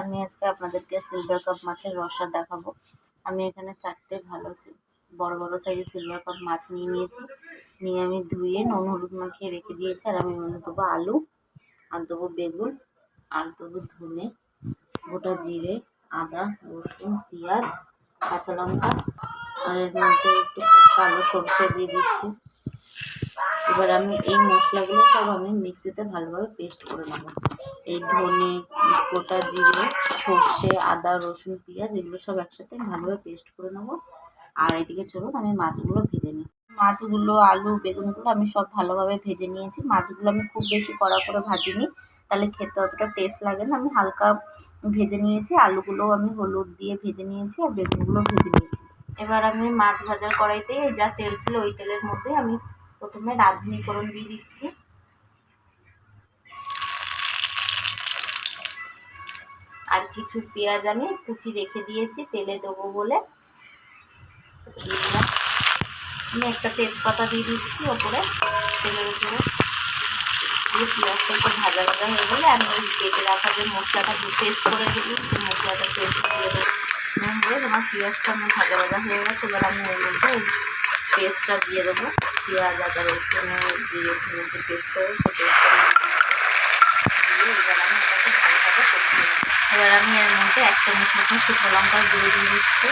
আমি আজকে আপনাদেরকে সিলভার কাপ মাছের রসা দেখাবো। আমি এখানে চারটে ভালো বড় বড় সাইজের সিলভার কাপ মাছ নিয়ে নিয়েছি। নিয়ে আমি ধুয়ে নুন, হলুদ মাখিয়ে রেখে দিয়েছি, আর আমি মনে দেবো আলু, আর দেবো বেগুন, আর দেবো ধনে, গোটা জিরে, আদা, রসুন, পেঁয়াজ, কাঁচা লঙ্কা, আর এর মধ্যে একটু কালো সরষে দিয়ে দিচ্ছি। এবার আমি এই মশলাগুলো সব আমি মিক্সিতে ভালোভাবে পেস্ট করে নেব। এই ধনে গোটা জিরে, সর্ষে, আদা, রসুন, পেঁয়াজ এগুলো সব একসাথে ভালোভাবে পেস্ট করে নেব। আর এদিকে চলুন, আমি মাছগুলো ভেজে নিই। মাছগুলো, আলু, বেগুনগুলো আমি সব ভালোভাবে ভেজে নিয়েছি। মাছগুলো আমি খুব বেশি কড়া করে ভাজিনি, তাহলে খেতে অতটা টেস্ট লাগে না। আমি হালকা ভেজে নিয়েছি আলুগুলো আমি হলুদ দিয়ে ভেজে নিয়েছি আর বেগুনগুলো ভেজে নিয়েছি। এবার আমি মাছ ভাজার কড়াইতে যা তেল ছিল ওই তেলের মধ্যে আমি প্রথমে রাঁধুনি দিয়ে দিচ্ছি। আর কিছু পেঁয়াজ আমি কুচি রেখে দিয়েছি, তেলে দেবো বলে। আমি একটা তেজপাতা দিয়ে দিচ্ছি ওপরে, তেলের উপরে। দিয়ে পেঁয়াজটা একটু ভাজা ভাজা হয়ে গেলে আমি ওই কেটে রাখা যে মশলাটা পেস্ট করে দিই সেই মশলাটা পেস্ট দিয়ে দেবো। নুন দিয়ে তোমার পেঁয়াজটা আমার ভাজা ভাজা হয়ে গেছে, এবার আমি ওই পেস্টটা দিয়ে দেবো। পেঁয়াজ, আদা, রসুন জিরে ধনে যে পেস্ট করে সেই পেস্টটা দিয়ে এবার আমি ওটাকে ভালোভাবে করতে এবার আমি এর মধ্যে এক চামচ মতন শুকনো লঙ্কার গুঁড়ো দিয়ে দিচ্ছি।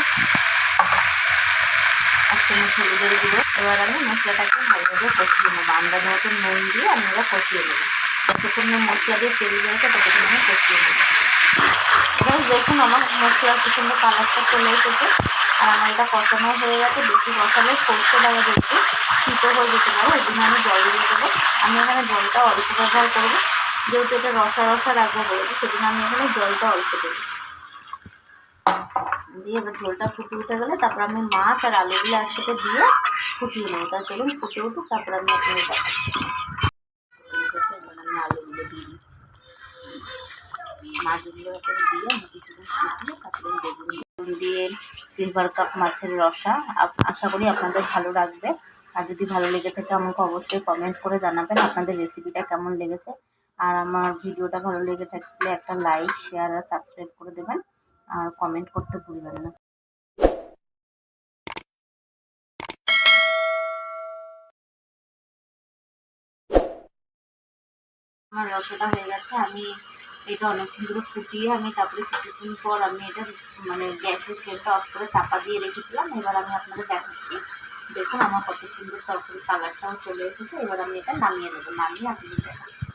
এক চামচ হলুদের গুঁড়ো। এবার আমি মশলাটাকে ভালোভাবে কষিয়ে নেব। আন্দাজ মতন নুন দিয়ে, আমি এবার কষিয়ে নেব। যতক্ষণ মশলা দিয়ে তেল দিয়েছে ততক্ষণ আমি কষিয়ে নেব। দেখুন আমার কি সুন্দর কালারটা চলে এসেছে আমার এটা কষানো হয়ে গেছে, বেশি কষালে সর্ষে দেওয়া দেখছি শীতও হয়ে যেতে পারে ওই জন্য আমি জল দিয়ে দেবো। আমি এখানে জলটা অল্প ব্যবহার করব, যেহেতু এটা রসা রসা রাখব বলেছি সেজন্য আমি এখানে জলটা অল্প দেবো। দিয়ে এবার ঝোলটা ফুটে উঠে গেলে তারপর আমি মাছ আর আলুগুলো একসাথে দিয়ে ফুটিয়ে নেব। তার চলুন ফুটে উঠুক, তারপর আমি আলুগুলো দিয়ে দিচ্ছি মাছগুলো দিয়ে কিছুক্ষণ ফুটিয়ে তারপরে বেগুন বেগুন দিয়ে সিলভার কাপ মাছের রসা। আশা করি আপনাদের ভালো লাগবে। আর যদি ভালো লেগে থাকে, আমাকে অবশ্যই কমেন্ট করে জানাবেন আপনাদের রেসিপিটা কেমন লেগেছে। আর আমার ভিডিওটা ভালো লেগে থাকলে একটা লাইক শেয়ার আর সাবস্ক্রাইব করে দেবেন। আর কমেন্ট করতে ভুলবেন না। আমার রসাটা হয়ে গেছে। আমি এটা অনেকক্ষণ ধরে ফুটিয়ে আমি তারপরে কিছুক্ষণ পর আমি এটা মানে গ্যাসের ফ্লেমটা অফ করে চাপা দিয়ে রেখেছিলাম। এবার আমি আপনাদের দেখাচ্ছি। দেখুন আমার কত সুন্দর তরকারি কালারটাও চলে এসেছে। এবার আমি এটা নামিয়ে দেবো নামিয়ে আপনাদের দেখাচ্ছি।